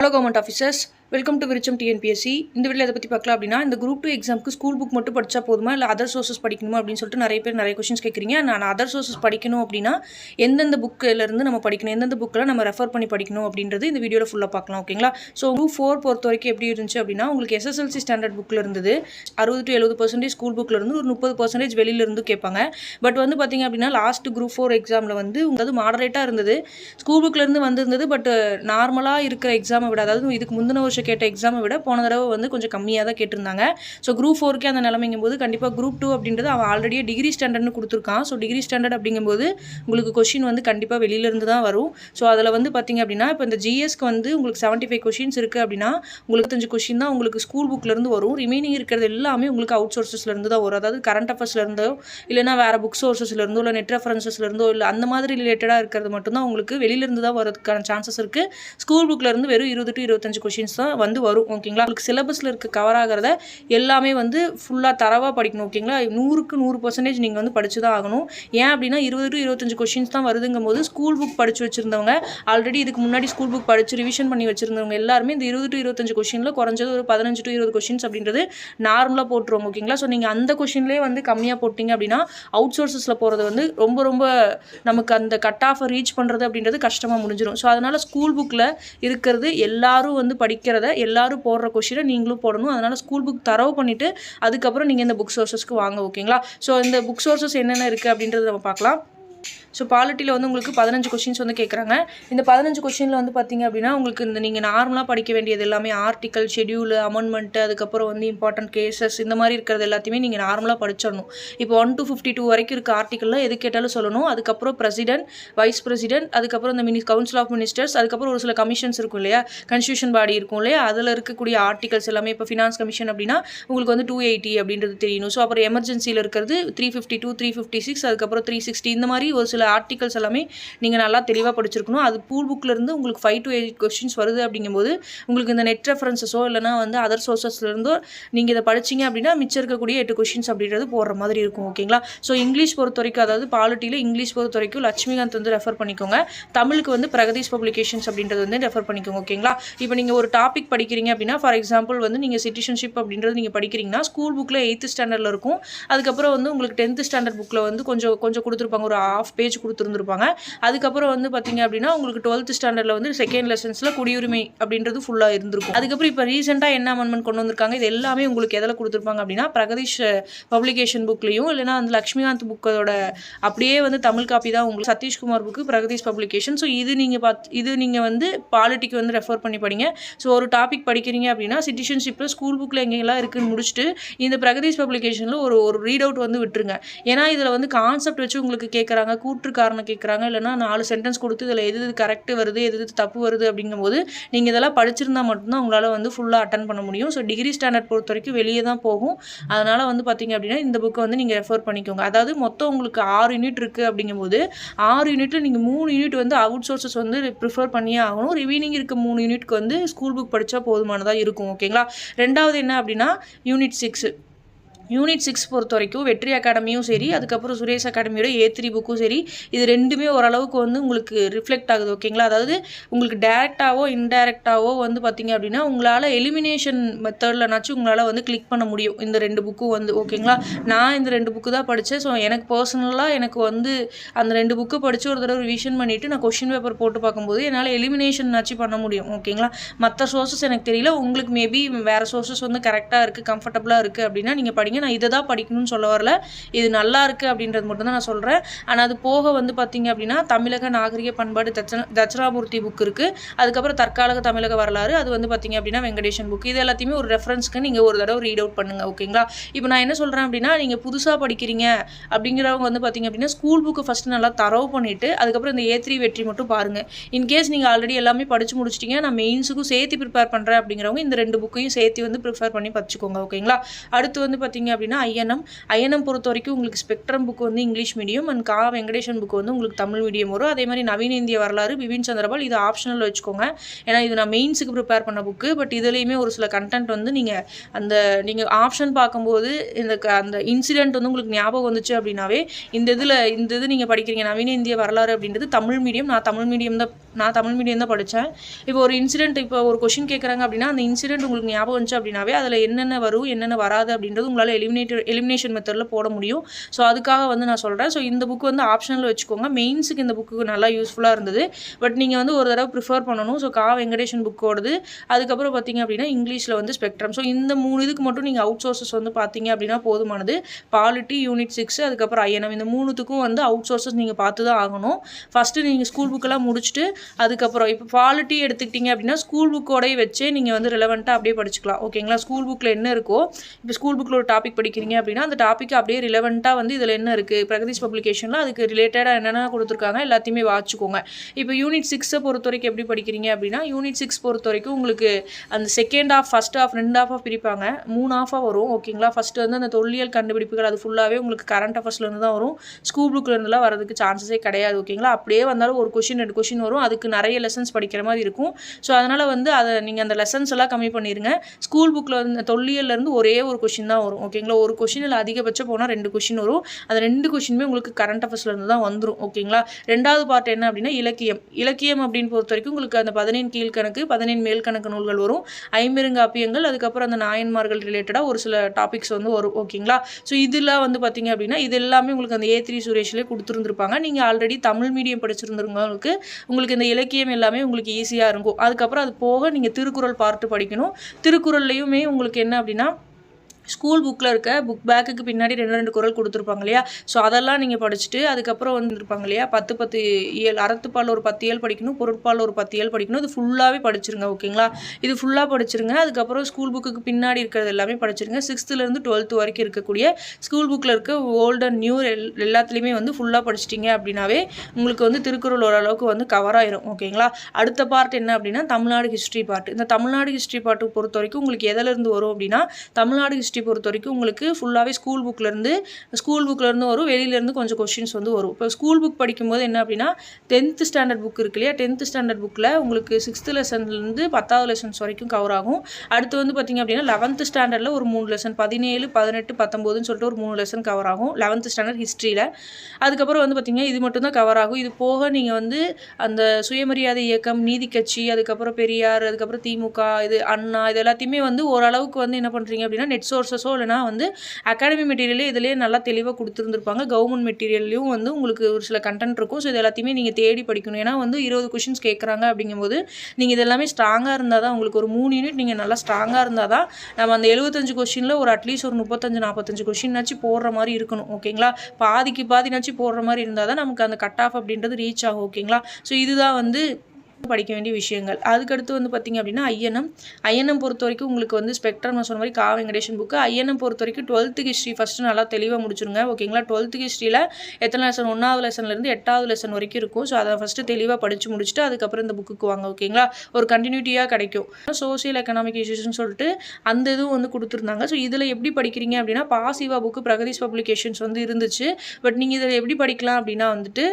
Hello government officers welcome to Virucham TNPSC இந்த வீட்டில் இதை பற்றி பார்க்கலாம் அப்படின்னா இந்த குரூப் டூ எக்ஸாமுக்கு ஸ்கூல் புக் மட்டும் படித்தா போதுமா இல்லை அதர் சோர்சஸ் படிக்கணுமா அப்படின்னு சொல்லிட்டு நிறைய பேர் நிறைய கொஷின்ஸ் கேட்குறீங்க நான் அதர் சோர்சஸ் படிக்கணும் அப்படின்னா எந்தெந்த புக்கிலேருந்து நம்ம படிக்கணும் எந்தெந்த புக்கில் நம்ம ரெஃபர் பண்ணி படிக்கணும் அப்படின்றது இந்த வீடியோவில் ஃபுல்லாக பார்க்கலாம் ஓகேங்களா ஸோ குரூப் ஃபோர் பொறுத்த வரைக்கும் எப்படி இருந்துச்சு அப்படின்னா உங்களுக்கு எஸ்எஸ்எல்சி ஸ்டாண்டர்ட் புக்கில் இருந்தது. அறுபது டு எழுபது பர்சன்டேஜ் ஸ்கூல் புக்கில் இருந்து ஒரு முப்பது பர்சன்டேஜ் வெளியிலிருந்து கேட்பாங்க. பட் வந்து பார்த்தீங்க அப்படின்னா லாஸ்ட் குரூப் ஃபோர் எக்ஸாமில் வந்து உங்களுக்கு மாடரேட்டாக இருந்தது. ஸ்கூல் புக்லேருந்து வந்திருந்தது பட் நார்மலாக இருக்கிற எக்ஸாமை விட அதாவது இதுக்கு முந்தின வருஷம் கேட்ட எக்ஸாமை விட போன தடவை வந்து கொஞ்சம் கம்மியாக தான் கேட்டிருந்தாங்க. ஸோ குரூப் ஃபோருக்கே அந்த நிலைமைங்கும் போது கண்டிப்பாக குரூப் டூ அப்படின்றது அவன் ஆல்ரெடியே டிகிரி ஸ்டாண்டர்ட்னு கொடுத்துருக்கான். ஸோ டிகிரி ஸ்டாண்டர்ட் அப்படிங்கும்போது உங்களுக்கு கொஷின் வந்து கண்டிப்பாக வெளியிலேருந்து தான் வரும். ஸோ அதில் வந்து பார்த்தீங்க அப்படின்னா இப்போ இந்த ஜிஎஸ்க்கு வந்து உங்களுக்கு செவன்ட்டி ஃபைவ் கொஷின்ஸ் இருக்குது அப்படின்னா உங்களுக்கு அஞ்சு கொஷின் தான் உங்களுக்கு ஸ்கூல் புக்லேருந்து வரும். ரிமைனிங் இருக்கிறது எல்லாமே உங்களுக்கு அவுட் சோர்சஸ்லேருந்து தான் வரும். அதாவது கரண்ட் அஃபேர்ஸ்லேருந்தோ இல்லைனா வேறு புக் சோர்ஸஸ்லேருந்தோ இல்லை நெட் ரெஃபரன்சஸ்லேருந்தோ இல்லை அந்த மாதிரி ரிலேட்டடாக இருக்கிறது மட்டும்தான் உங்களுக்கு வெளியிலேருந்து தான் வரதுக்கான சான்சஸ் இருக்குது ஸ்கூல் புக்லேருந்து வெறும் இருபது டு இருபத்தஞ்சு கொஷின்ஸ் தான் வந்து வரும் ஓகேங்களா உங்களுக்கு சிலபஸில் இருக்க கவர் ஆகிறத எல்லாமே வந்து ஃபுல்லாக தரவாக படிக்கணும் ஓகேங்களா நூறுக்கு நூறு பர்சன்டேஜ் நீங்கள் வந்து படித்து தான் ஆகணும். ஏன் அப்படின்னா இருபது டு இருபத்தஞ்சு கொஷின்ஸ் தான் வருதுங்கும் போது ஸ்கூல் புக் படித்து வச்சுருந்தவங்க ஆல்ரெடி இதுக்கு முன்னாடி ஸ்கூல் புக் படித்து ரிவிஷன் பண்ணி வச்சுருந்தவங்க எல்லாருமே இந்த இருபது டு இருபத்தஞ்சு கொஷினில் குறைஞ்சது ஒரு பதினஞ்சு டு இருபது கொஷின்ஸ் அப்படின்றது நார்மலாக போட்டுருவோம் ஓகேங்களா ஸோ நீங்கள் அந்த கொஷின்லேயே வந்து கம்மியாக போட்டிங்க அப்படின்னா அவுட் சோர்ஸஸில் போகிறது வந்து ரொம்ப ரொம்ப நமக்கு அந்த கட் ஆஃபை ரீச் பண்ணுறது அப்படின்றது கஷ்டமாக முடிஞ்சிடும் ஸோ அதனால் ஸ்கூல் புக்கில் இருக்கிறது எல்லாரும் வந்து படிக்கிற எல்லாரும் போடுற கொஷினை நீங்களும் போடணும். அதனால் ஸ்கூல் புக் தரவு பண்ணிவிட்டு அதுக்கப்புறம் நீங்கள் இந்த புக் சோர்ஸஸ்க்கு வாங்க ஓகேங்களா ஸோ இந்த புக் சோர்ஸஸ் என்னென்ன இருக்குது அப்படின்றத நம்ம பார்க்கலாம். ஸோ பாலிட்டியில் வந்து உங்களுக்கு பதினஞ்சு கொஷின்ஸ் வந்து கேட்குறாங்க இந்த பதினஞ்சு கொஷினில் வந்து பார்த்தீங்க அப்படின்னா உங்களுக்கு இந்த நீங்கள் நார்மலாக படிக்க வேண்டியது எல்லாமே ஆர்டிக்கல் ஷெடியூல் அமெண்ட்மெண்ட்டு அதுக்கப்புறம் வந்து இம்பார்ட்டன்ட் கேசஸ் இந்த மாதிரி இருக்கிறது எல்லாத்தையுமே நீங்கள் நார்மலாக படிச்சிடணும். இப்போ ஒன் டூ ஃபிஃப்டி டூ வரைக்கும் இருக்க ஆர்டிக்கலில் எது கேட்டாலும் சொல்லணும். அதுக்கப்புறம் பிரசிடென்ட் வைஸ் பிரசிடென்ட் அதுக்கப்புறம் இந்த மினி கவுன்சில் ஆஃப் மினிஸ்டர்ஸ் அதுக்கப்புறம் ஒரு சில கமிஷன்ஸ் இருக்கும் இல்லையா? கன்ஸ்டியூஷன் பாடி இருக்கும் இல்லையா? அதில் இருக்கக்கூடிய ஆர்டிகல்ஸ் எல்லாமே இப்போ ஃபினான்ஸ் கமிஷன் அப்படின்னா உங்களுக்கு வந்து டூ எயிட்டி அப்படின்றது தெரியணும் ஸோ அப்புறம் எமர்ஜென்சியில் இருக்கிறது three fifty two three fifty six அதுக்கப்புறம் த்ரீ சிக்ஸ்டி இந்த மாதிரி ஒரு சில ஆர்டிகல்ஸ் எல்லாமே நீங்கள் நல்லா தெளிவாக படிச்சிருக்கணும். அது பூல் புக்லேருந்து உங்களுக்கு ஃபைவ் டு எயிட் கொஸ்டின்ஸ் வருது அப்படிங்கும்போது உங்களுக்கு இந்த நெட் ரெஃபரன்சஸோ இல்லைனா வந்து அதர் சோர்சஸ்லேருந்தோ நீங்கள் இதை படிச்சீங்க அப்படின்னா மிச்சம் இருக்கக்கூடிய எட்டு கொஷின்ஸ் அப்படின்றது போடுற மாதிரி இருக்கும் ஓகேங்களா ஸோ இங்கிலீஷ் பொறுத்த வரைக்கும் அதாவது பாலிட்டியில் இங்கிலீஷ் பொறுத்த வரைக்கும் லட்சுமிகாந்த் வந்து ரெஃபர் பண்ணிக்கோங்க. தமிழுக்கு வந்து பிரகதீஷ் பப்ளிகேஷன்ஸ் அப்படின்றது வந்து ரெஃபர் பண்ணிக்கோங்க ஓகேங்களா இப்போ நீங்கள் ஒரு டாபிக் படிக்கிறீங்க அப்படின்னா ஃபார் எக்ஸாம்பிள் வந்து நீங்கள் சிட்டிசன்ஷிப் அப்படின்றது நீங்கள் படிக்கிறீங்கன்னா ஸ்கூல் புக்கில் எயித்து ஸ்டாண்டர்டில் இருக்கும். அதுக்கப்புறம் வந்து உங்களுக்கு டென்த்து ஸ்டாண்டர்ட் புக்கில் வந்து கொஞ்சம் கொஞ்சம் கொடுத்துருப்பாங்க. ஒரு ஆஃப் பேஜ் கொடுத்துருந்துருப்பாங்க. அதுக்கப்புறம் வந்து பார்த்தீங்க அப்படின்னா உங்களுக்கு டுவெல்த் ஸ்டாண்டர்டில் வந்து செகண்ட் லெசன்ஸில் குடியுரிமை அப்படின்றது ஃபுல்லாக இருந்திருக்கும். அதுக்கப்புறம் இப்போ ரீசெண்டாக என்ன அமெண்ட்மெண்ட் கொண்டு வந்திருக்காங்க இது எல்லாமே உங்களுக்கு எதில் கொடுத்துருப்பாங்க அப்படின்னா பிரகதீஷ் பப்ளிகேஷன் புக்லேயும் இல்லைனா அந்த லக்ஷ்மிகாந்த் புக்கோட அப்படியே வந்து தமிழ் காப்பி தான் உங்களுக்கு Satishkumar book Pragathish publication so இது நீங்கள் பார்த்து இது நீங்கள் வந்து பாலிட்டிக்கு வந்து ரெஃபர் பண்ணி படிங்க. ஸோ ஒரு டாபிக் படிக்கிறீங்க அப்படின்னா சிட்டிசன்ஷிப்பில் ஸ்கூல் புக்கில் எங்கெல்லாம் இருக்குன்னு முடிச்சுட்டு இந்த பிரகதீஷ் பப்ளிகேஷனில் ஒரு ஒரு ரீட் அவுட் வந்து விட்டுருங்க. ஏன்னா இதில் வந்து கான்செப்ட் வச்சு உங்களுக்கு கேட்குறாங்க கூற்று காரணம் கேட்குறாங்க இல்லைனா நாலு சென்டென்ஸ் கொடுத்து இதில் எது எது கரெக்ட் வருது எது எது தப்பு வருது அப்படிங்கும்போது நீங்கள் இதெல்லாம் படிச்சிருந்தால் மட்டும்தான் உங்களால் வந்து ஃபுல்லாக அட்டன் பண்ண முடியும். ஸோ டிகிரி ஸ்டாண்டர்ட் பொறுத்த வரைக்கும் வெளியே தான் போகும். அதனால் வந்து பார்த்தீங்க அப்படின்னா இந்த புக்கை வந்து நீங்கள் ரெஃபர் பண்ணிக்கோங்க. அதாவது மொத்தம் உங்களுக்கு ஆறு யூனிட் இருக்குது அப்படிங்கும்போது ஆறு யூனிட்டில் நீங்கள் மூணு யூனிட் வந்து அவுட் சோர்சஸ் வந்து ப்ரிஃபர் பண்ணியே ஆகணும். ரிவீனிங் இருக்க மூணு யூனிட்க்கு வந்து ஸ்கூல் புக் படித்தா போதுமானதாக இருக்கும். ஓகேங்களா ரெண்டாவது என்ன அப்படின்னா யூனிட் சிக்ஸு யூனிட் சிக்ஸ் பொறுத்த வரைக்கும் வெற்றி அகாடமியும் சரி அதுக்கப்புறம் சுரேஷ் அகாடமியோட ஏ த்ரீ புக்கும் சரி இது ரெண்டுமே ஓரளவுக்கு வந்து உங்களுக்கு ரிஃப்ளெக்ட் ஆகுது ஓகேங்களா அதாவது உங்களுக்கு டேரெக்டாகவோ இன்டேரக்டாகவோ வந்து பார்த்தீங்க அப்படின்னா உங்களால் எலிமினேஷன் மெத்தட்லனாச்சும் உங்களால் வந்து கிளிக் பண்ண முடியும். இந்த ரெண்டு புக்கும் வந்து ஓகேங்களா நான் இந்த ரெண்டு புக்கு தான் படித்தேன் ஸோ எனக்கு பர்சனலாக எனக்கு வந்து அந்த ரெண்டு புக்கு படித்து ஒரு தடவை ரிவிஷன் பண்ணிவிட்டு நான் கொஷின் பேப்பர் போட்டு பார்க்கும்போது என்னால் எலிமினேஷன் ஆச்சு பண்ண முடியும் ஓகேங்களா மற்ற சோர்சஸ் எனக்கு தெரியல உங்களுக்கு மேபி வேறு சோர்சஸ் வந்து கரெக்டாக இருக்குது கம்ஃபர்டபுளாக இருக்குது அப்படின்னா நீங்கள் படிங்க நான் இதை தான் படிக்கணும்னு சொல்ல வரல. இது நல்லா இருக்குது அப்படின்றது மட்டும் தான் நான் சொல்கிறேன் ஆனால் அது போக வந்து பார்த்தீங்க அப்படின்னா தமிழக நாகரிக பண்பாடு தட்ச தட்சணாமூர்த்தி புக் இருக்குது அதுக்கப்புறம் தற்காலக தமிழக வரலாறு அது வந்து பார்த்தீங்க அப்படின்னா வெங்கடேஷன் புக் இது எல்லாத்தையுமே ஒரு ரெஃபரன்ஸ்க்கு நீங்கள் ஒரு தடவை ரீட் அவுட் பண்ணுங்கள் ஓகேங்களா இப்போ நான் என்ன சொல்கிறேன் அப்படின்னா நீங்கள் புதுசாக படிக்கிறீங்க அப்படிங்கிறவங்க வந்து பார்த்தீங்க அப்படின்னா ஸ்கூல் புக்கு ஃபஸ்ட்டு நல்லா தரவு பண்ணிவிட்டு அதுக்கப்புறம் இந்த ஏ த்ரீ வெற்றி மட்டும் பாருங்கள் இன்கேஸ் நீங்கள் ஆல்ரெடி எல்லாமே படித்து முடிச்சிட்டிங்க நான் மெயின்ஸுக்கும் சேர்த்து ப்ரிப்பேர் பண்ணுறேன் அப்படிங்கிறவங்க இந்த ரெண்டு புக்கையும் சேர்த்து வந்து ப்ரிப்பேர் பண்ணி படிச்சுக்கோங்க ஓகேங்களா அடுத்து வந்து பார்த்திங்க பார்த்தீங்க அப்படின்னா ஐஎன்எம். ஐஎன்எம் பொறுத்த வரைக்கும் உங்களுக்கு ஸ்பெக்ட்ரம் புக் வந்து இங்கிலீஷ் மீடியம் அண்ட் கா வெங்கடேஷன் புக் வந்து உங்களுக்கு தமிழ் மீடியம் வரும். அதே மாதிரி நவீன இந்திய வரலாறு பிபின் சந்திரபால் இது ஆப்ஷனல் வச்சுக்கோங்க. ஏன்னா இது நான் மெயின்ஸுக்கு ப்ரிப்பேர் பண்ண புக்கு பட் இதுலேயுமே ஒரு சில கண்டென்ட் வந்து நீங்கள் அந்த நீங்கள் ஆப்ஷன் பார்க்கும்போது இந்த க- அந்த இன்சிடென்ட் வந்து உங்களுக்கு ஞாபகம் வந்துச்சு அப்படின்னாவே இந்த இதில் இந்த இது நீங்கள் படிக்கிறீங்க நவீன இந்திய வரலாறு அப்படின்றது தமிழ் மீடியம் நான் தமிழ் மீடியம் தான் நான் தமிழ் மீடியம் தான் படித்தேன் இப்போ ஒரு இன்சிடென்ட் இப்போ ஒரு கொஷின் கேட்குறாங்க அப்படின்னா அந்த இன்சிடென்ட் உங்களுக்கு ஞாபகம் வந்துச்சு அப்படின்னாவே அதில் என்னென்ன வரும் என்னென்ன வராது அப்படின்றது உங்களால் எலிமினேட்டர் எலிமினேஷன் மெத்தடில் போட முடியும். ஸோ அதுக்காக வந்து நான் சொல்கிறேன் ஸோ இந்த புக் வந்து ஆப்ஷனில் வச்சுக்கோங்க. மெயின்ஸுக்கு இந்த புக்கு நல்லா யூஸ்ஃபுல்லாக இருந்தது. பட் நீங்கள் வந்து ஒரு தடவை ப்ரிஃபர் பண்ணணும். ஸோ கா வெங்கடேஷன் புக்கோடது அதுக்கப்புறம் பார்த்தீங்க அப்படின்னா இங்கிலீஷில் வந்து ஸ்பெக்ட்ரம் ஸோ இந்த மூணு இதுக்கு மட்டும் நீங்கள் அவுட் சோர்சஸ் வந்து பார்த்தீங்க அப்படின்னா போதுமானது. பாலிட்டி யூனிட் சிக்ஸ் அதுக்கப்புறம் ஐஎன்எம் இந்த மூணுத்துக்கும் வந்து அவுட் சோர்சஸ் நீங்கள் பார்த்து தான் ஆகணும் ஃபஸ்ட்டு நீங்கள் ஸ்கூல் புக்கெல்லாம் முடிச்சுட்டு அதுக்கப்புறம் இப்போ பாலிட்டி எடுத்துக்கிட்டீங்க அப்படின்னா ஸ்கூல் புக்கோடய வச்சே நீங்கள் வந்து ரிலவெண்ட்டாக அப்படியே படிச்சுக்கலாம். ஓகேங்களா ஸ்கூல் புக்கில் என்ன இருக்கோ இப்போ ஸ்கூல் புக்கில் ஒரு டாபிக் படிக்கிறீங்க அப்படின்னா அந்த டாபிக் அப்படியே ரிலவெண்ட்டாக வந்து இதில் என்ன இருக்குது பிரகதீஷ் பப்ளிகேஷனில் அதுக்கு ரிலேட்டடாக என்னென்ன கொடுத்துருக்காங்க எல்லாத்தையுமே வாச்சிக்கோங்க இப்போ யூனிட் சிக்ஸை பொறுத்த வரைக்கும் எப்படி படிக்கிறீங்க அப்படின்னா யூனிட் சிக்ஸ் பொறுத்த வரைக்கும் உங்களுக்கு அந்த செகண்ட் ஆஃப் ஃபஸ்ட் ஆஃப் ரெண்டு ஆஃபாக பிரிப்பாங்க. மூணு ஆஃபாக வரும் ஓகேங்களா ஃபஸ்ட்டு வந்து அந்த தொல்லியல் கண்டுபிடிப்புகள் அது ஃபுல்லாகவே உங்களுக்கு கரண்ட் அஃபேர்ஸ்லேருந்து தான் வரும். ஸ்கூல் புக்லேருந்துலாம் வரதுக்கு சான்சஸே கிடையாது ஓகேங்களா அப்படியே வந்தாலும் ஒரு கொஷின் ரெண்டு கொஷின் வரும். அதுக்கு நிறைய லெசன்ஸ் படிக்கிற மாதிரி இருக்கும். ஸோ அதனால் வந்து அதை நீங்கள் அந்த லெசன்ஸ் எல்லாம் கம்மி பண்ணிடுங்க ஸ்கூல் புக்கில் வந்து தொல்லியல்லேருந்து ஒரே ஒரு கொஷின் தான் வரும் ஓகேங்களா? ஒரு கொஷினில் அதிகபட்சம் போனால் ரெண்டு கொஷின் வரும். அந்த ரெண்டு கொஷினுமே உங்களுக்கு கரண்ட் அஃபேர்ஸ்லேருந்து தான் வந்துடும் ஓகேங்களா? ரெண்டாவது பார்ட் என்ன அப்படின்னா இலக்கியம். இலக்கியம் அப்படின்னு பொறுத்த வரைக்கும் உங்களுக்கு அந்த பதினேழு கீழ்கணக்கு பதினேழு மேல்கணக்கு நூல்கள் வரும். ஐம்பெருங்காப்பியங்கள் அதுக்கப்புறம் அந்த நாயன்மார்கள் ரிலேட்டடாக ஒரு சில டாபிக்ஸ் வந்து வரும் ஓகேங்களா? ஸோ இதெல்லாம் வந்து பார்த்தீங்க அப்படின்னா இது எல்லாமே உங்களுக்கு அந்த ஏ த்ரீ சுரேஷ்லேயே கொடுத்துருந்துருப்பாங்க. நீங்கள் ஆல்ரெடி தமிழ் மீடியம் படிச்சிருந்தவங்களுக்கு உங்களுக்கு இந்த இலக்கியம் எல்லாமே உங்களுக்கு ஈஸியாக இருக்கும். அதுக்கப்புறம் அது போக நீங்கள் திருக்குறள் பார்த்து படிக்கணும். திருக்குறள்லையுமே உங்களுக்கு என்ன அப்படின்னா ஸ்கூல் புக்கில் இருக்க புக் பேக்குக்கு பின்னாடி ரெண்டு ரெண்டு குரல் கொடுத்துருப்பாங்க இல்லையா? ஸோ அதெல்லாம் நீங்கள் படிச்சுட்டு அதுக்கப்புறம் வந்துருப்பாங்க இல்லையா? பத்து பத்து இயல் அறத்துப்பால் ஒரு பத்து இயல் படிக்கணும் பொருட்பால் ஒரு பத்து இயல் படிக்கணும் இது ஃபுல்லாகவே படிச்சிருங்க ஓகேங்களா இது ஃபுல்லாக படிச்சிருங்க அதுக்கப்புறம் ஸ்கூல் புக்குக்கு பின்னாடி இருக்கிறது எல்லாமே படிச்சிருங்க. சிக்ஸ்த்துலேருந்து டுவெல்த்து வரைக்கும் இருக்கக்கூடிய ஸ்கூல் புக்கில் இருக்க ஓல்டு அண்ட் நியூ எல் எல்லாத்துலேயுமே வந்து ஃபுல்லாக படிச்சிட்டிங்க அப்படின்னாவே உங்களுக்கு வந்து திருக்குறள் ஓரளவுக்கு வந்து கவர் ஆயிரும் ஓகேங்களா அடுத்த பார்ட் என்ன அப்படின்னா தமிழ்நாடு ஹிஸ்ட்ரி பார்ட் இந்த தமிழ்நாடு ஹிஸ்ட்ரி பார்ட்டு பொறுத்த வரைக்கும் உங்களுக்கு எதிலேருந்து வரும் அப்படின்னா தமிழ்நாடு ஹிஸ்ட்ரி பொறுத்த வரைக்கும் உங்களுக்கு ஃபுல்லாகவே ஸ்கூல் புக்லேருந்து ஸ்கூல் புக்லேருந்து வரும். வெளியிலேருந்து கொஞ்சம் கொஷின்ஸ் வந்து வரும். இப்போ ஸ்கூல் புக் படிக்கும்போது என்ன அப்படின்னா டென்த்து ஸ்டாண்டர்ட் புக் இருக்கு இல்லையா? டென்த்து ஸ்டாண்டர்ட் புக்கில் உங்களுக்கு சிக்ஸ்த்து லெசன்லேருந்து பத்தாவது லெசன்ஸ் வரைக்கும் கவர் ஆகும். அடுத்து வந்து பார்த்திங்க அப்படின்னா லெவன்த்து ஸ்டாண்டர்டில் ஒரு மூணு லெசன் பதினேழு பதினெட்டு பத்தொம்போதுன்னு சொல்லிட்டு ஒரு மூணு லெசன் கவர் ஆகும். லெவன்த்து ஸ்டாண்டர்ட் ஹிஸ்ட்ரியில் அதுக்கப்புறம் வந்து பார்த்திங்கன்னா இது மட்டும் தான் கவர் ஆகும். இது போக நீங்கள் வந்து அந்த சுயமரியாதை இயக்கம் நீதி கட்சி அதுக்கப்புறம் பெரியார் அதுக்கப்புறம் திமுக இது அண்ணா இது எல்லாத்தையுமே வந்து ஓரளவுக்கு வந்து என்ன பண்ணுறீங்க அப்படின்னா நெட் சோர்ஸஸோ இல்லைனா வந்து அகாடமி மெட்டீரியலே இதிலே நல்லா தெளிவாக கொடுத்துருந்துருப்பாங்க. கவர்மெண்ட் மெட்டீரியல்லையும் வந்து உங்களுக்கு ஒரு சில கண்டென்ட் இருக்கும். ஸோ இது எல்லாத்தையுமே நீங்கள் தேடி படிக்கணும். ஏன்னா வந்து இருபது கொஷின்ஸ் கேட்குறாங்க அப்படிங்கும்போது நீங்கள் இது எல்லாமே ஸ்ட்ராங்காக இருந்தால் தான் உங்களுக்கு ஒரு மூணு யூனிட் நீங்கள் நல்லா ஸ்ட்ராங்காக இருந்தால் தான் நம்ம அந்த எழுபத்தஞ்சு கொஷினில் ஒரு அட்லீஸ்ட் ஒரு முப்பத்தஞ்சு நாற்பத்தஞ்சு கொஷின்னாச்சு போடுற மாதிரி இருக்கணும். ஓகேங்களா பாதிக்கு பாதினாச்சும் போடுற மாதிரி இருந்தால் தான் நமக்கு அந்த கட் ஆஃப் அப்படின்றது ரீச் ஆகும். ஓகேங்களா ஸோ இதுதான் வந்து படிக்க வேண்டிய விஷயங்கள். அதுக்கடுத்து வந்து பார்த்திங்க அப்படின்னா ஐஎன்எம் ஐஎன்எம் பொறுத்த வரைக்கும் உங்களுக்கு வந்து ஸ்பெக்ட்ரம் நான் சொன்ன மாதிரி கா வெங்கடேஷன் புக்கு ஐஎன்எம் பொறுத்த வரைக்கும் டுவெல்த்து ஹிஸ்ட்ரி ஃபஸ்ட்டு நல்லா தெளிவாக முடிச்சுருங்க. ஓகேங்களா டுவெல்த்து ஹிஸ்ட்ரியில் எத்தனை லெசன் ஒன்றாவது லெசன்லேருந்து எட்டாவது லெசன் வரைக்கும் இருக்கும். ஸோ அதை ஃபஸ்ட்டு தெளிவாக படித்து முடிச்சுட்டு அதுக்கப்புறம் இந்த புக்குக்கு வாங்க. ஓகேங்களா ஒரு கண்டினியூட்டியாக கிடைக்கும். சோசியல் எக்கனாமிக் இஷ்யூஸ்னு சொல்லிட்டு அந்த இதுவும் வந்து கொடுத்துருந்தாங்க. ஸோ இதில் எப்படி படிக்கிறீங்க அப்படின்னா பாசிவா புக்கு பிரகதீஷ் பப்ளிகேஷன்ஸ் வந்து இருந்துச்சு. பட் நீங்கள் இதில் எப்படி படிக்கலாம் அப்படின்னா வந்துட்டு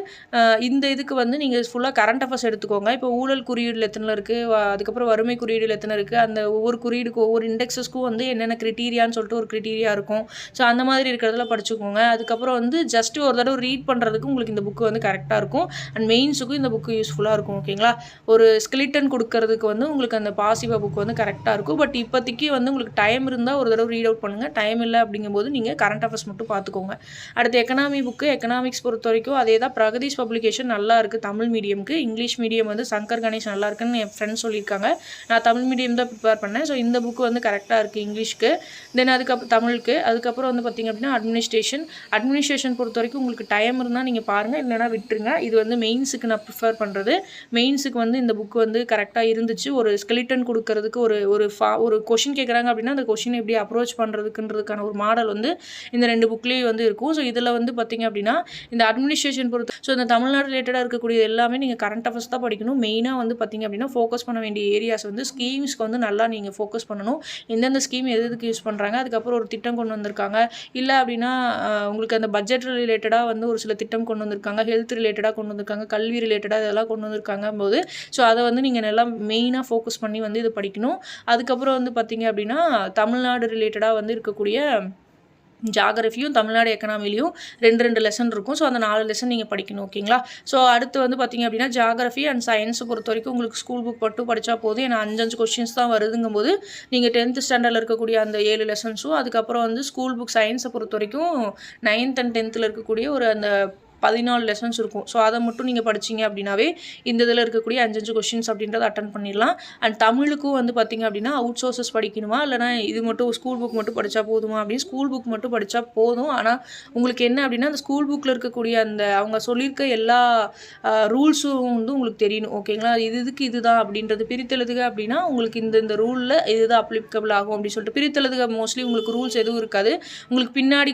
இந்த இதுக்கு வந்து நீங்கள் ஃபுல்லாக கரண்ட் அஃபேர்ஸ் எடுத்துக்கோங்க. இப்போ ஊழல் குறியீடு எத்தனை இருக்குது அதுக்கப்புறம் வறுமை குறியீடு எத்தனை இருக்குது அந்த ஒவ்வொரு குறியீடுக்கு ஒவ்வொரு இண்டெக்ஸஸ்க்கும் வந்து என்னென்ன க்ரிட்டீரியான்னு சொல்லிட்டு ஒரு க்ரிட்டீரியா இருக்கும். ஸோ அந்த மாதிரி இருக்கிறதுல படிச்சுக்கோங்க. அதுக்கப்புறம் வந்து ஜஸ்ட் ஒரு தடவை ரீட் பண்ணுறதுக்கு உங்களுக்கு இந்த புக்கு வந்து கரெக்டாக இருக்கும். அண்ட் மெயின்ஸுக்கும் இந்த புக்கு யூஸ்ஃபுல்லாக இருக்கும் ஓகேங்களா ஒரு ஸ்கிலிட்டன் கொடுக்கறதுக்கு வந்து உங்களுக்கு அந்த பாசிவா புக் வந்து கரெக்டாக இருக்கும். பட் இப்போதைக்கு வந்து உங்களுக்கு டைம் இருந்தால் ஒரு தடவை ரீட் அவுட் பண்ணுங்கள் டைம் இல்லை அப்படிங்கும்போது நீங்கள் கரண்ட் அஃபேர்ஸ் மட்டும் பார்த்துக்கோங்க. அடுத்து எக்கனாமி புக்கு எக்கனாமிக்ஸ் பொறுத்த வரைக்கும் அதே தான் பிரகதீஷ் பப்ளிகேஷன் நல்லா இருக்குது தமிழ் மீடியம்க்கு இங்கிலீஷ் மீடியம் வந்து சங்கர் கணேஷ் நல்லா இருக்குன்னு என் ஃப்ரெண்ட்ஸ் சொல்லியிருக்காங்க. நான் தமிழ் மீடியம் தான் ப்ரிப்பேர் பண்ணேன். ஸோ இந்த புக்கு வந்து கரெக்டாக இருக்குது இங்கிலீஷ்க்கு தென் அதுக்கப்புறம் தமிழுக்கு. அதுக்கப்புறம் வந்து பார்த்திங்க அப்படின்னா அட்மினிஸ்ட்ரேஷன் அட்மினிஸ்ட்ரேஷன் பொறுத்த வரைக்கும் உங்களுக்கு டைம் இருந்தால் நீங்கள் பாருங்கள் இல்லைனா விட்டுருங்க. இது வந்து மெயின்ஸுக்கு நான் ப்ரிஃபர் பண்ணுறது மெயின்ஸுக்கு வந்து இந்த புக்கு வந்து கரெக்டாக இருந்துச்சு. ஒரு ஸ்கெலிட்டன் கொடுக்கறதுக்கு ஒரு ஒரு ஃபா ஒரு கொஷின் கேட்குறாங்க அப்படின்னா அந்த கொஷின் எப்படி அப்ரோச் பண்ணுறதுக்குன்றதுக்கான ஒரு மாடல் வந்து இந்த ரெண்டு புக்லேயும் வந்து இருக்கும். ஸோ இதில் வந்து பார்த்திங்க அப்படின்னா இந்த அட்மினிஸ்ட்ரேஷன் பொறுத்து ஸோ இந்த தமிழ்நாடு ரிலேட்டடாக இருக்கக்கூடிய எல்லாமே நீங்கள் கரண்ட் அஃபேர்ஸ் தான் படிக்கணும். மெயின் மெயினாக வந்து பார்த்திங்க அப்படின்னா ஃபோக்கஸ் பண்ண வேண்டிய ஏரியாஸ் வந்து ஸ்கீம்ஸ்க்கு வந்து நல்லா நீங்கள் ஃபோக்கஸ் பண்ணணும். எந்தெந்த ஸ்கீம் எது எதுக்கு யூஸ் பண்ணுறாங்க அதுக்கப்புறம் ஒரு திட்டம் கொண்டு வந்திருக்காங்க. இல்லை அப்படின்னா உங்களுக்கு அந்த பட்ஜெட் ரிலேட்டடாக வந்து ஒரு சில திட்டம் கொண்டு வந்திருக்காங்க. ஹெல்த் ரிலேட்டடாக கொண்டு வந்திருக்காங்க. கல்வி ரிலேட்டடாக இதெல்லாம் கொண்டு வந்திருக்காங்க போது ஸோ அதை வந்து நீங்கள் நல்லா மெயினாக ஃபோக்கஸ் பண்ணி வந்து இது படிக்கணும். அதுக்கப்புறம் வந்து பார்த்திங்க அப்படின்னா தமிழ்நாடு ரிலேட்டடாக வந்து இருக்கக்கூடிய ஜாகிரஃபியும் தமிழ்நாடு எக்கனாமிலையும் ரெண்டு ரெண்டு லெசன் இருக்கும். ஸோ அந்த நாலு லெசன் நீங்கள் படிக்கணும் ஓகேங்களா ஸோ அடுத்து வந்து பார்த்திங்க அப்படின்னா ஜாகிரஃபி அண்ட் சயின்ஸை பொறுத்த வரைக்கும் உங்களுக்கு ஸ்கூல் புக் மட்டும் படித்தா போதும். ஏன்னா அஞ்சஞ்சு கொஷின்ஸ் தான் வருதுங்கும் போது நீங்கள் டென்த்து ஸ்டாண்டர்டில் இருக்கக்கூடிய அந்த ஏழு லெசன்ஸும் அதுக்கப்புறம் வந்து ஸ்கூல் புக் சயின்ஸை பொறுத்த வரைக்கும் நைன்த் அண்ட் டென்த்தில் இருக்கக்கூடிய ஒரு அந்த பதினாலு லெசன்ஸ் இருக்கும். ஸோ அதை மட்டும் நீங்கள் படிச்சிங்க அப்படின்னாவே இந்த இதில் இருக்கக்கூடிய அஞ்சஞ்சு கொஷின்ஸ் அப்படின்றத அட்டன் பண்ணிடலாம். அண்ட் தமிழுக்கும் வந்து பார்த்திங்க அப்படின்னா அவுட் சோர்சஸ் படிக்கணுமா? இல்லைனா இது மட்டும் ஸ்கூல் புக் மட்டும் படித்தா போதுமா? அப்படின்னு ஸ்கூல் புக் மட்டும் படித்தா போதும். ஆனால் உங்களுக்கு என்ன அப்படின்னா அந்த ஸ்கூல் புக்கில் இருக்கக்கூடிய அந்த அவங்க சொல்லியிருக்க எல்லா ரூல்ஸும் வந்து உங்களுக்கு தெரியணும். ஓகேங்களா இது இதுக்கு இதுதான் அப்படின்றது பிரித்தெழுதுக அப்படின்னா உங்களுக்கு இந்த இந்த ரூலில் இதுதான் அப்ளிகபிள் ஆகும் அப்படின்னு சொல்லிட்டு பிரித்தெழுதுக மோஸ்ட்லி உங்களுக்கு ரூல்ஸ் எதுவும் இருக்காது. உங்களுக்கு பின்னாடி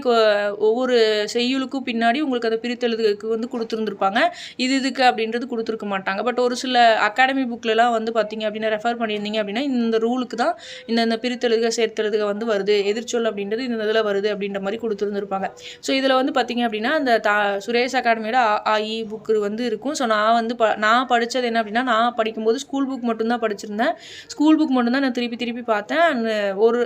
ஒவ்வொரு செய்யுளுக்கும் பின்னாடி உங்களுக்கு அந்த பிரித்தெழு எழுதுக்கு வந்து கொடுத்துருந்துருப்பாங்க. இது இதுக்கு அப்படின்றது கொடுத்துருக்க மாட்டாங்க. பட் ஒரு சில அகாடமி புக்லலாம் வந்து பார்த்திங்க அப்படின்னா ரெஃபர் பண்ணியிருந்தீங்க அப்படின்னா இந்த ரூலுக்கு தான் இந்த இந்த பிரித்தெழுதுக சேர்த்தெழுதுக வந்து வருது. எதிர்ச்சொல் அப்படின்றது இந்த இதில் வருது அப்படின்ற மாதிரி கொடுத்துருந்துருப்பாங்க. ஸோ இதில் வந்து பார்த்திங்க அப்படின்னா இந்த தா சுரேஷ் அகாடமியோட ஆஇ புக்கு வந்து இருக்கும். ஸோ நான் வந்து ப நான் படித்தது என்ன அப்படின்னா நான் படிக்கும்போது ஸ்கூல் புக் மட்டும்தான் படிச்சிருந்தேன். ஸ்கூல் புக் மட்டும்தான் நான் திருப்பி திருப்பி பார்த்தேன். ஒரு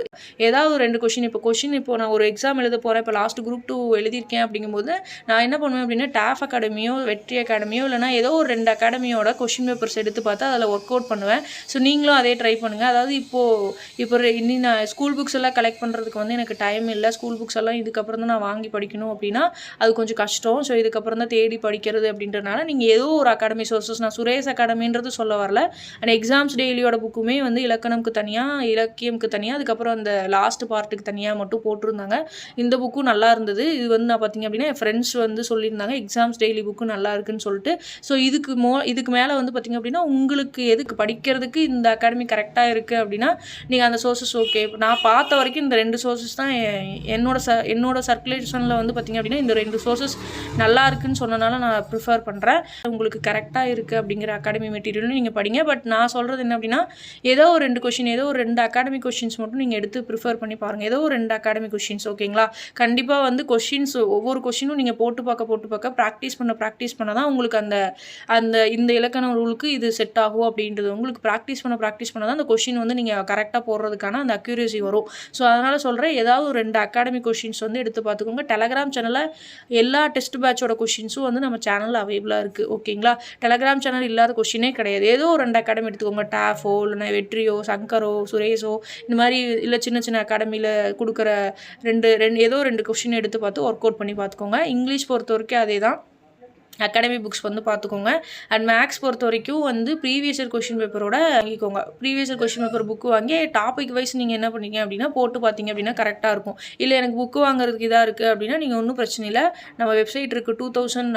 ஏதாவது ஒரு ரெண்டு கொஷின் இப்போ கொஷின் இப்போ நான் ஒரு எக்ஸாம் எழுத போகிறேன் இப்போ லாஸ்ட் குரூப் டூ எழுதியிருக்கேன் அப்படிங்கும்போது நான் என்ன பண்ணுவேன் அப்படின்னா டாஃப் அகாடமியோ வெற்றி அகாடமியோ இல்லைனா ஏதோ ஒரு ரெண்டு அகாடமியோட கொஷின் பேப்பர்ஸ் எடுத்து பார்த்து அதில் ஒர்க் அவுட் பண்ணுவேன். ஸோ நீங்களும் அதே ட்ரை பண்ணுங்கள் அதாவது இப்போது இப்போ இன்னி நான் ஸ்கூல் புக்ஸ் எல்லாம் கலெக்ட் பண்ணுறதுக்கு வந்து எனக்கு டைம் இல்லை. ஸ்கூல் புக்ஸ் எல்லாம் இதுக்கப்புறம் தான் நான் வாங்கி படிக்கணும் அப்படின்னா அது கொஞ்சம் கஷ்டம். ஸோ இதுக்கப்புறம் தான் தேடி படிக்கிறது அப்படின்றனால நீங்கள் ஏதோ ஒரு அகாடமி சோர்ஸஸ் நான் சுரேஷ் அகாடமின்றது சொல்ல வரல. அண்ட் எக்ஸாம்ஸ் டெய்லியோட புக்குமே வந்து இலக்கணம்க்கு தனியாக இலக்கியம்க்கு தனியாக அதுக்கப்புறம் அந்த லாஸ்ட் பார்ட்டுக்கு தனியாக மட்டும் போட்டிருந்தாங்க. இந்த புக்கும் நல்லா இருந்தது. இது வந்து நான் பார்த்தீங்க அப்படின்னா என் ஃப்ரெண்ட்ஸ் வந்து சொல்லியிருந்தாங்க. எக்ஸாம்ஸ் டெய்லி புக்கும் நல்லா இருக்குன்னு சொல்லிட்டு. ஸோ இதுக்கு மோ இதுக்கு மேலே வந்து பார்த்திங்க அப்படின்னா உங்களுக்கு எதுக்கு படிக்கிறதுக்கு இந்த அகாடமி கரெக்டாக இருக்குது அப்படின்னா நீங்கள் அந்த சோர்ஸஸ் ஓகே நான் பார்த்த வரைக்கும் இந்த ரெண்டு சோர்ஸஸ் தான் என்னோட ச என்னோட சர்க்குலேஷனில் வந்து பார்த்திங்க அப்படின்னா இந்த ரெண்டு சோர்ஸஸ் நல்லா இருக்குன்னு சொன்னனால நான் ப்ரிஃபர் பண்ணுறேன் உங்களுக்கு கரெக்டாக இருக்குது அப்படிங்கிற அகாடமி மெட்டீரியலும் நீங்கள் படிங்க. பட் நான் சொல்கிறது என்ன அப்படின்னா ஏதோ ஒரு ரெண்டு கொஷின் ஏதோ ஒரு ரெண்டு அகாடமி கொஷின்ஸ் மட்டும் நீங்கள் எடுத்து ப்ரிஃபர் பண்ணி பாருங்கள் ஏதோ ஒரு ரெண்டு அகாடமி கொஷின்ஸ் ஓகேங்களா கண்டிப்பாக வந்து கொஷின்ஸ் ஒவ்வொரு கொஷினும் நீங்கள் போட்டு பார்க்க போட்டு பார்க்க ப்ராக்டிஸ் பண்ண ப்ராக்டிஸ் பண்ண தான் உங்களுக்கு அந்த அந்த இந்த இலக்கண ரூலுக்கு இது செட் ஆகும் அப்படின்றது. உங்களுக்கு ப்ராக்டிஸ் பண்ண ப்ராக்டிஸ் பண்ண தான் அந்த கொஷின் வந்து நீங்கள் கரெக்டாக போடுறதுக்கான அந்த அக்யூரேசி வரும். ஸோ அதனால் சொல்கிறேன் ஏதாவது ஒரு ரெண்டு அகாடமிக் கொஷின்ஸ் வந்து எடுத்து பார்த்துக்கோங்க. டெலகிராம் சேனலில் எல்லா டெஸ்ட் பேட்சோட கொஷின்ஸும் வந்து நம்ம சேனலில் அவைலபிளாக இருக்குது ஓகேங்களா டெலகிராம் சேனல் இல்லாத கொஷினே கிடையாது. ஏதோ ஒரு ரெண்டு அகாடமி எடுத்துக்கோங்க. டாஃபோ இல்லைனா வெற்றியோ சங்கரோ சுரேஷோ இந்த மாதிரி இல்லை சின்ன சின்ன அகாடமியில் கொடுக்குற ரெண்டு ரெண்டு ஏதோ ரெண்டு கொஷின் எடுத்து பார்த்து ஒர்க் அவுட் பண்ணி பார்த்துக்கோங்க. இங்கிலீஷ் பொறுத்த வரைக்கும் அது தான் அகாடமி புக்ஸ் வந்து பார்த்துக்கோங்க. அண்ட் மேக்ஸ் பொறுத்த வரைக்கும் வந்து ப்ரீவியஸ் இயர் கொஷின் பேப்பரோட வாங்கிக்கோங்க. Previous year question paper book வாங்கி டாபிக் வைஸ் நீங்கள் என்ன பண்ணீங்க அப்படின்னா போட்டு பார்த்தீங்க அப்படின்னா கரெக்டாக இருக்கும். இல்லை எனக்கு புக்கு வாங்குறதுக்கு இதாக இருக்குது அப்படின்னா நீங்கள் ஒன்றும் பிரச்சனை இல்லை. நம்ம வெப்சைட் இருக்குது டூ தௌசண்ட்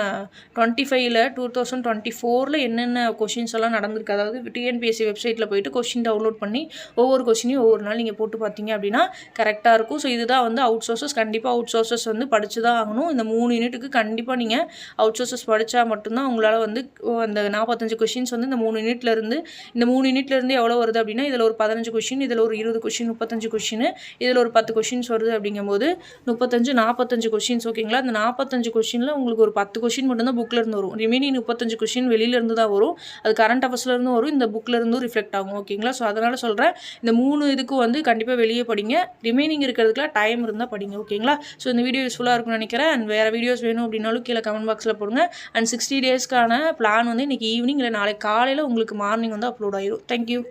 டுவெண்ட்டி ஃபைவ்ல டூ தௌசண்ட் டுவெண்ட்டி ஃபோரில் என்னென்ன கொஷின்ஸ் எல்லாம் நடந்திருக்கு? அதாவது டிஎன்பிஎஸ்சி வெப்சைட்டில் போயிட்டு கொஷின் டவுன்லோட் பண்ணி ஒவ்வொரு கொஷினையும் ஒவ்வொரு நாள் நீங்கள் போட்டு பார்த்தீங்க அப்படின்னா கரெக்டாக இருக்கும். ஸோ இதுதான் வந்து அவுட் சோர்சஸ் கண்டிப்பாக அவுட் சோர்சஸ் வந்து படித்து தான் ஆகணும். இந்த மூணு யூனிட்டுக்கு கண்டிப்பாக நீங்கள் அவுட் சோர்சஸ் படித்தா மட்டும்தான் உங்களால் வந்து அந்த நாற்பத்தஞ்சு கொஷின்ஸ் வந்து இந்த மூணு யூனிட்லேருந்து இந்த மூணு யூனிட்லேருந்து எவ்வளோ வருது அப்படின்னா இதில் ஒரு பதினஞ்சு கொஷின் இதில் ஒரு இருபது கொஷின் முப்பத்தஞ்சு கொஷின் இதில் ஒரு பத்து கொஷின்ஸ் வருது அப்படிங்கும்போது முப்பத்தஞ்சு நாற்பத்தஞ்சு கொஷின்ஸ் ஓகேங்களா அந்த நாற்பத்தஞ்சு கொஷினில் உங்களுக்கு ஒரு பத்து கொஷின் மட்டும்தான் புக்லேருந்து வரும். ரிமைனிங் முப்பத்தஞ்சு கொஷின் வெளியிலேருந்து தான் வரும். அது கரண்ட் அஃபர்ஸ்லேருந்து வரும். இந்த புக்கில் ரிஃப்ளெக்ட் ஆகும் ஓகேங்களா ஸோ அதனால் சொல்கிறேன் இந்த மூணு இதுக்கும் வந்து கண்டிப்பாக வெளியே படிங்க. ரிமைனிங் இருக்கிறதுக்குலாம் டைம் இருந்தால் படிங்க ஓகேங்களா ஸோ இந்த வீடியோ யூஸ்ஃபுல்லாக இருக்கும்னு நினைக்கிறேன். அண்ட் வேறு வீடியோஸ் வேணும் அப்படின்னாலும் கீழே கமெண்ட் பாக்ஸில் போடுங்க. அண்ட் சிக்ஸ்டி டேஸ்க்கான பிளான் வந்து இன்றைக்கி ஈவினிங் இல்லை நாளைக்கு காலையில் உங்களுக்கு மார்னிங் வந்து அப்லோட் ஆயிடும் தேங்க்யூ